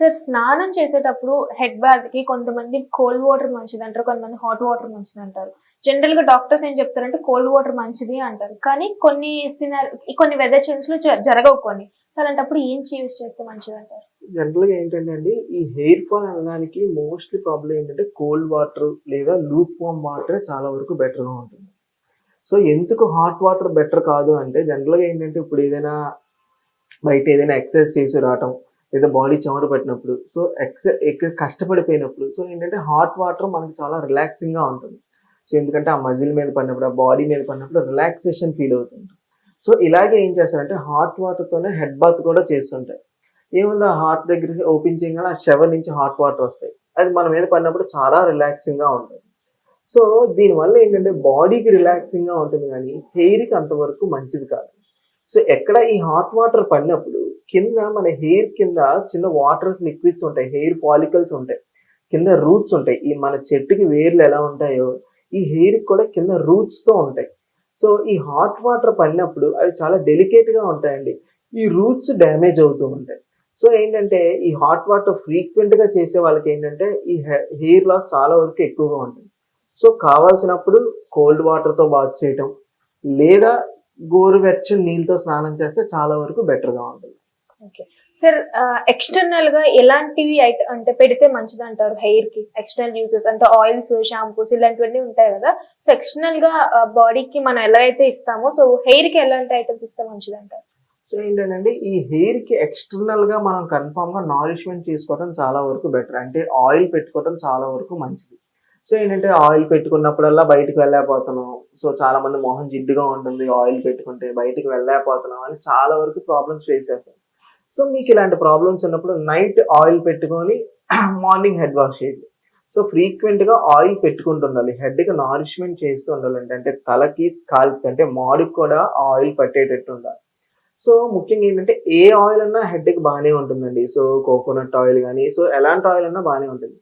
Sir స్నానం చేసేటప్పుడు head బాత్కి కొంతమంది కోల్డ్ వాటర్ మంచిది అంటారు కొంతమంది హాట్ వాటర్ మంచిది అంటారు జనరల్గా డాక్టర్స్ ఏం చెప్తారంటే కోల్డ్ వాటర్ మంచిది అంటారు. కానీ కొన్ని సినార్ కొన్ని వెదర్ చేంజ్లో జరగవు కొన్ని. అలాంటప్పుడు ఏం యూస్ చేస్తే మంచిది అంటారు జనరల్గా ఏంటంటే అండి ఈ హెయిర్ ఫాల్ అనడానికి మోస్ట్లీ ప్రాబ్లం ఏంటంటే కోల్డ్ వాటర్ లేదా లూప్ వామ్ వాటర్ చాలా వరకు బెటర్గా ఉంటుంది. సో ఎందుకు హాట్ వాటర్ బెటర్ కాదు అంటే జనరల్గా ఏంటంటే ఇప్పుడు ఏదైనా బయట ఏదైనా ఎక్సర్సైజ్ చేసి రావటం లేదా బాడీ చెమట పట్టినప్పుడు సో ఎక్స ఎక్క కష్టపడిపోయినప్పుడు సో ఏంటంటే హాట్ వాటర్ మనకి చాలా రిలాక్సింగ్గా ఉంటుంది. సో ఎందుకంటే ఆ మజిల్ మీద పడినప్పుడు ఆ బాడీ మీద పడినప్పుడు రిలాక్సేషన్ ఫీల్ అవుతుంది సో ఇలాగే ఏం చేస్తారంటే హాట్ వాటర్తోనే హెడ్ బాత్ కూడా చేస్తుంటాయి. ఏముంది ఆ హార్ట్ దగ్గర ఓపెన్ చేయగానే ఆ షవర్ నుంచి హాట్ వాటర్ వస్తాయి. అది మన మీద పడినప్పుడు చాలా రిలాక్సింగ్గా ఉంటుంది. సో దీనివల్ల ఏంటంటే బాడీకి రిలాక్సింగ్గా ఉంటుంది కానీ హెయిర్కి కి అంతవరకు మంచిది కాదు. సో ఎక్కడ ఈ హాట్ వాటర్ పడినప్పుడు కింద మన హెయిర్ కింద చిన్న వాటర్స్ లిక్విడ్స్ ఉంటాయి. హెయిర్ ఫాలికల్స్ ఉంటాయి. కింద రూట్స్ ఉంటాయి. ఈ మన చెట్టుకి వేర్లు ఎలా ఉంటాయో ఈ హెయిర్ కూడా కింద రూట్స్తో ఉంటాయి. సో ఈ హాట్ వాటర్ పడినప్పుడు అవి చాలా డెలికేట్గా ఉంటాయండి. ఈ రూట్స్ డ్యామేజ్ అవుతూ ఉంటాయి. సో ఏంటంటే ఈ హాట్ వాటర్ ఫ్రీక్వెంట్గా చేసే వాళ్ళకి ఏంటంటే ఈ హెయిర్ లాస్ చాలా వరకు ఎక్కువగా ఉంటుంది. సో కావాల్సినప్పుడు కోల్డ్ వాటర్తో బాత్ చేయటం లేదా గోరువెచ్చని నీళ్ళతో స్నానం చేస్తే చాలా వరకు బెటర్గా ఉంటుంది. సార్ ఎక్స్టర్నల్గా ఎలాంటివి అంటే పెడితే మంచిది అంటారు హెయిర్కి? ఎక్స్టర్నల్ యూసెస్ అంటే ఆయిల్స్ షాంపూస్ ఇలాంటివన్నీ ఉంటాయి కదా? సో ఎక్స్టర్నల్గా బాడీకి మనం ఎలా అయితే ఇస్తామో సో హెయిర్కి ఎలాంటి ఐటమ్స్ ఇస్తే మంచిది అంటారు సో ఏంటంటే ఈ హెయిర్కి ఎక్స్టర్నల్గా మనం కన్ఫామ్గా నారిష్మెంట్ చేసుకోవడం చాలా వరకు బెటర్ అంటే ఆయిల్ పెట్టుకోవడం చాలా వరకు మంచిది. సో ఏంటంటే ఆయిల్ పెట్టుకున్నప్పుడల్లా బయటకు వెళ్ళలేకపోతున్నాం. సో చాలా మంది మొహం జిడ్డుగా ఉంటుంది. ఆయిల్ పెట్టుకుంటే బయటకు వెళ్ళలేకపోతున్నాం అని చాలా వరకు ప్రాబ్లమ్స్ ఫేస్ చేస్తాం. సో మీకు ఇలాంటి ప్రాబ్లమ్స్ ఉన్నప్పుడు నైట్ ఆయిల్ పెట్టుకొని మార్నింగ్ హెడ్ వాష్ చేయండి. సో ఫ్రీక్వెంట్గా ఆయిల్ పెట్టుకుంటుండాలి హెడ్కి నారిష్మెంట్ చేస్తూ ఉండాలంటే అంటే తలకి స్కాల్ప్ అంటే మాడికి కూడా ఆయిల్ పట్టేటట్టు ఉండాలి. సో ముఖ్యంగా ఏంటంటే ఏ ఆయిల్ అన్నా హెడ్కి బాగానే ఉంటుందండి. సో కోకోనట్ ఆయిల్ కానీ సో ఎలాంటి ఆయిల్ అన్నా బాగానే ఉంటుంది.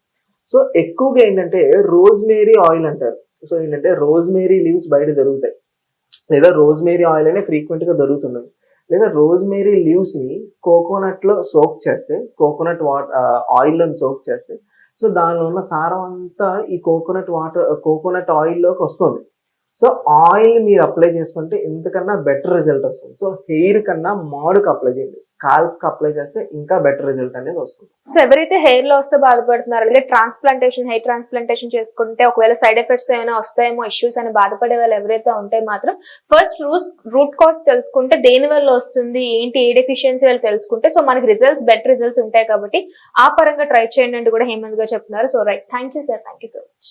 సో ఎక్కువగా ఏంటంటే రోజ్ మేరీ ఆయిల్ అంటారు. సో ఏంటంటే రోజ్ మేరీ లీవ్స్ బయట దొరుకుతాయి. లేదా రోజ్ మేరీ ఆయిల్ అనే ఫ్రీక్వెంట్గా దొరుకుతున్నాయి దొరుకుతున్నది లేదా రోజ్మేరీ లీవ్స్ని కోకోనట్లో సోక్ చేస్తే కోకోనట్ వాటర్ ఆయిల్ సోక్ చేస్తే సో దానిలో ఉన్న సారం అంతా ఈ కోకోనట్ వాటర్ కోకోనట్ ఆయిల్లోకి వస్తుంది. సో ఆయిల్ మీరు అప్లై చేసుకుంటే ఇంతకన్నా బెటర్ రిజల్ట్ వస్తుంది. సో హెయిర్ కన్నా మాడుకు అప్లై చేయండి. స్కాల్ప్కి అప్లై చేస్తే ఇంకా బెటర్ రిజల్ట్ అనేది వస్తుంది. సో ఎవరైతే హెయిర్ లాస్తో బాధపడుతున్నారు లేదా ట్రాన్స్ప్లాంటేషన్ హెయిర్ ట్రాన్స్ప్లాంటేషన్ చేసుకుంటే ఒకవేళ సైడ్ ఎఫెక్ట్స్ ఏమైనా వస్తాయేమో ఇష్యూస్ అని బాధపడే వాళ్ళు ఎవరైతే ఉంటే మాత్రం ఫస్ట్ రూస్ రూట్ కాస్ తెలుసుకుంటే దేని వల్ల వస్తుంది ఏంటి ఏ డెఫిషియన్సీ వాళ్ళు తెలుసుకుంటే సో మనకి రిజల్ట్స్ బెటర్ రిజల్ట్స్ ఉంటాయి కాబట్టి ఆ పరంగా ట్రై చేయండి అంటూ కూడా హేమంత్ గారు చెప్తున్నారు. So right thank you sir thank you so much.